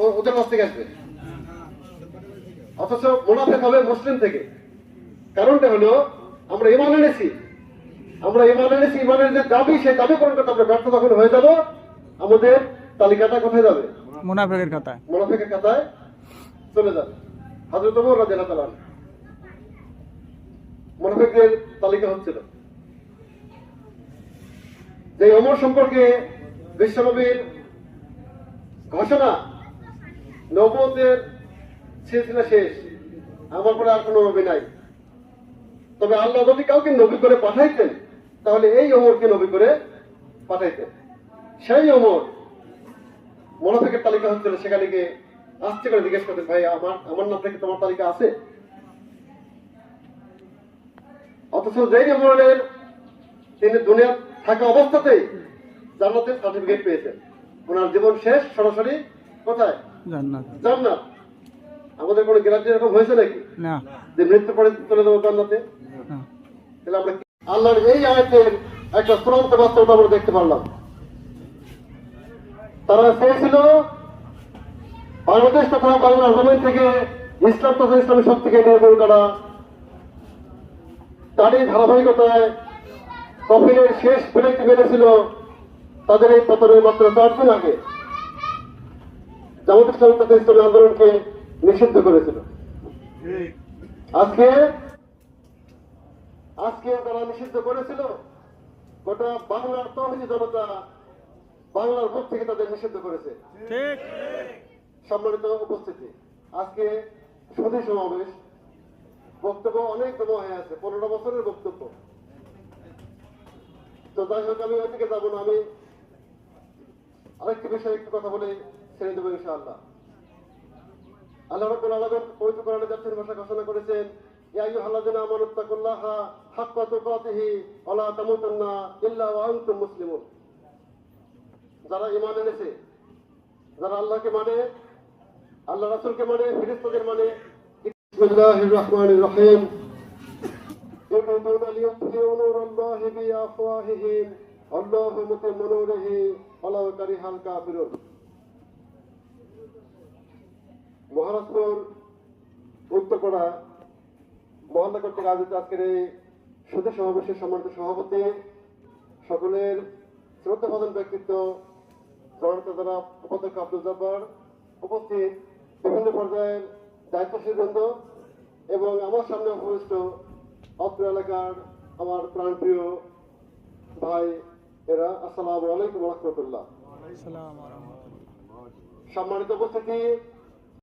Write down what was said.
ওদের কাছ থেকে আসবে। অথচ মোনাফেক হবে মুসলিম থেকে। কারণটা হলো আমরা ইমান এনেছি। আমরা ইমান এনেছি ইমানের যে দাবি সেই দাবি পূরণ করতে আমরা ব্যর্থ তখন হয়ে যাব। আমাদের তালিকাটা কোথায় যাবে? মুনাফেকের খাতায়। মোনাফেকের খাতায় চলে যাবে। হাজরত ওমর রাদিয়াল্লাহু তাআলা আনহু। মোনাফেকদের তালিকা হচ্ছিল। যে অমর সম্পর্কে বিশ্বনবীর ঘোষণা নবতের সিলসিলা শেষ। আমার পরে আর কোনো নবী নাই। তবে আল্লাহ যদি কাউকে নবী করে পাঠাইতেন, তাহলে এই অমরকে নবী করে পাঠাইতেন। সেই অমর মোনাফেকের তালিকা হচ্ছিল, সেখানে গিয়ে আসতে করে জিজ্ঞেস করতেন, ভাই, আমার আমার নাম থেকে তোমার তালিকা আছে? অথচ যেই অমরের তিনি দুনিয়া থাকা অবস্থাতেই জান্নাতের সার্টিফিকেট পেয়েছেন। ওনার জীবন শেষ সরাসরি কোথায়? জান্নাত। জান্নাত? আমাদের কোনো গ্যারান্টি এরকম হয়েছে নাকি? না। যে মৃত্যু পরে চলে যাব জান্নাতে? তাহলে আমরা আল্লাহর এই আয়াতের একটা চূড়ান্ত বাস্তবতা আমরা দেখতে পারলাম। তারা চেয়েছিল বাংলাদেশ তথা বাংলার জমিন থেকে ইসলাম তথা ইসলামী শক্তিকে নির্মূল করা। তারই ধারাবাহিকতায় কফিলের শেষ বিরতি বেড়েছিল তাদের এই পতনের মাত্র চার দিন আগে। জামাত ইসলাম তথা ইসলামী আন্দোলনকে নিষিদ্ধ করেছিল। আজকে আজকে তারা নিষিদ্ধ করেছিল গোটা বাংলার তহবিল জনতা বাংলার বুক থেকে তাদের নিষিদ্ধ করেছে। সম্মানিত উপস্থিতি আজকে সুদী সমাবেশ বক্তব্য অনেক দেওয়া হয়ে আছে পনেরো বছরের বক্তব্য। তো যাই হোক আমি ওই দিকে যাব না আমি আরেকটি বিষয়ে একটু কথা বলে। ছেড়ে দেবো ইনশাআল্লাহ আল্লাহ রাব্বুল আলামিন পবিত্র কোরআনে যাচ্ছেন ভাষা ঘোষণা করেছেন ইয়া আইয়ুহাল্লাযিনা আমানু তাকুল্লাহা হাক্কা তুকাতিহি ওয়া লা তামুতুন্না ইল্লা ওয়া আনতুম মুসলিমুন যারা ঈমান এনেছে যারা আল্লাহকে মানে আল্লাহ রাসূলকে মানে ফেরেশতাদের মানে বিসমিল্লাহির রহমানির রহিম يريدون ليطفئوا نور الله بأفواههم الله متم نوره ولو كره الكافرون মহারাজপুর উত্তরপাড়া মহল্লা কর্তৃক আয়োজিত আজকের এই সুদী সমাবেশের সম্মানিত সভাপতি সকলের শ্রদ্ধা প্রধান ব্যক্তিত্ব জনতা দ্বারা উপাধ্যক্ষ আব্দুল জব্বার উপস্থিত বিভিন্ন পর্যায়ের দায়িত্বশীল বৃন্দ এবং আমার সামনে উপবিষ্ট অত্র এলাকার আমার প্রাণপ্রিয় ভাই এরা। আসসালামু আলাইকুম রহমতুল্লাহ। সম্মানিত উপস্থিতি